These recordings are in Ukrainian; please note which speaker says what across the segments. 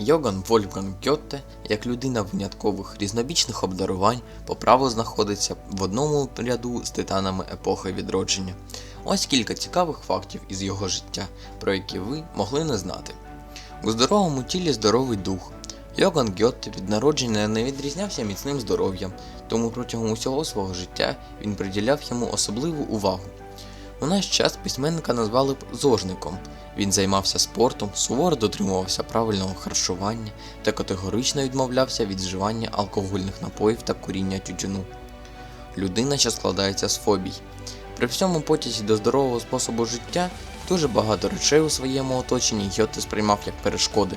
Speaker 1: Йоган Вольфганг Гьотте, як людина виняткових різнобічних обдарувань, по праву знаходиться в одному ряду з титанами епохи відродження. Ось кілька цікавих фактів із його життя, про які ви могли не знати. У здоровому тілі здоровий дух. Йоган Гьотте від народження не відрізнявся міцним здоров'ям, тому протягом усього свого життя він приділяв йому особливу увагу. У наш час письменника назвали б зожником. Він займався спортом, суворо дотримувався правильного харчування та категорично відмовлявся від вживання алкогольних напоїв та куріння тютюну. Людина, що складається з фобій. При всьому потязі до здорового способу життя дуже багато речей у своєму оточенні Гьоте сприймав як перешкоди.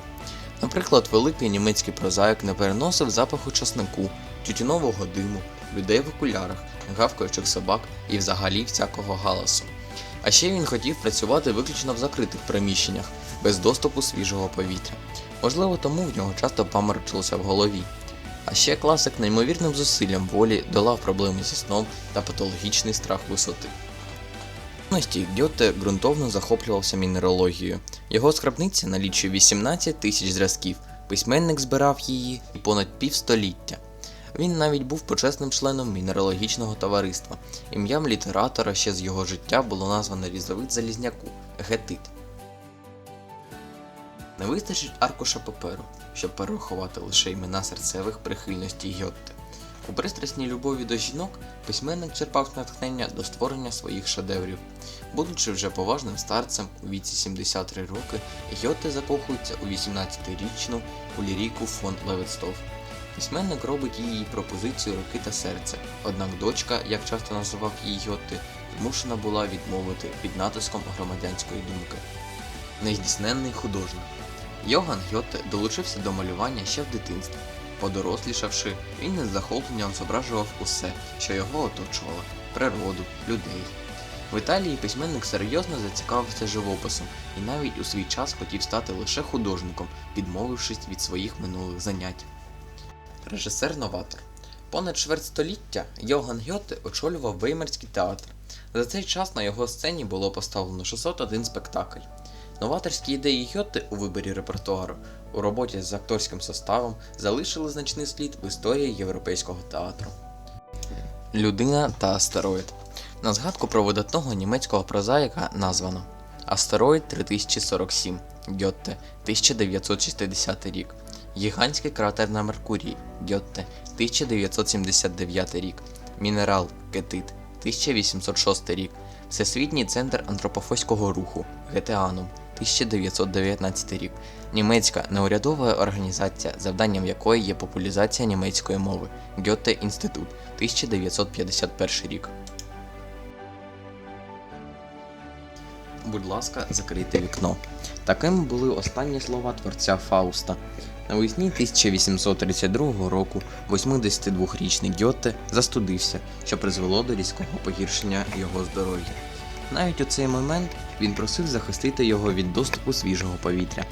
Speaker 1: Наприклад, великий німецький прозаїк не переносив запаху часнику, тютюнового диму, людей в окулярах, гавкаючих собак і взагалі всякого галасу. А ще він хотів працювати виключно в закритих приміщеннях, без доступу свіжого повітря. Можливо, тому в нього часто паморочилося в голові. А ще класик неймовірним зусиллям волі долав проблеми зі сном та патологічний страх висоти. Юності Гьоте ґрунтовно захоплювався мінералогією. Його скрабниця налічує 18 тисяч зразків. Письменник збирав її понад півстоліття. Він навіть був почесним членом мінералогічного товариства. Ім'ям літератора ще з його життя було названо різновид залізняку гетит. Не вистачить аркуша паперу, щоб перерахувати лише імена серцевих прихильностей Гьотте. У пристрасній любові до жінок письменник черпав натхнення до створення своїх шедеврів. Будучи вже поважним старцем у віці 73 роки, Гьотте закохується у 18-річну Уліріку фон Левецтов. Письменник робить їй пропозицію руки та серця, однак дочка, як часто називав її Гьотте, змушена була відмовити під натиском громадянської думки. Нездійсненний художник. Йоган Гьотте долучився до малювання ще в дитинстві. Подорослішавши, він із захопленням зображував усе, що його оточувало природу, людей. В Італії письменник серйозно зацікавився живописом і навіть у свій час хотів стати лише художником, відмовившись від своїх минулих занять. Режисер-новатор. Понад чверть століття Йоган Гьоте очолював Веймарський театр. За цей час на його сцені було поставлено 601 спектакль. Новаторські ідеї Гьоте у виборі репертуару у роботі з акторським составом залишили значний слід в історії європейського театру. Людина та астероїд. На згадку про видатного німецького прозаїка названо Астероїд 3047 Гьотте 1960 рік. Гігантський кратер на Меркурії Гьотте 1979 рік. Мінерал Кетит 1806 рік. Всесвітній центр антропофоського руху Гетеанум 1919 рік. Німецька неурядова організація, завданням якої є популяризація німецької мови Гьоте Інститут 1951 рік. Будь ласка, закрийте вікно. Такими були останні слова творця Фауста. Навесні 1832 року 82-річний Гьоте застудився, що призвело до різкого погіршення його здоров'я. Навіть у цей момент він просив захистити його від доступу свіжого повітря.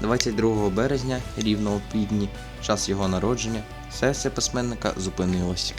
Speaker 1: 22 березня, рівно у півдні, час його народження, серце письменника зупинилось.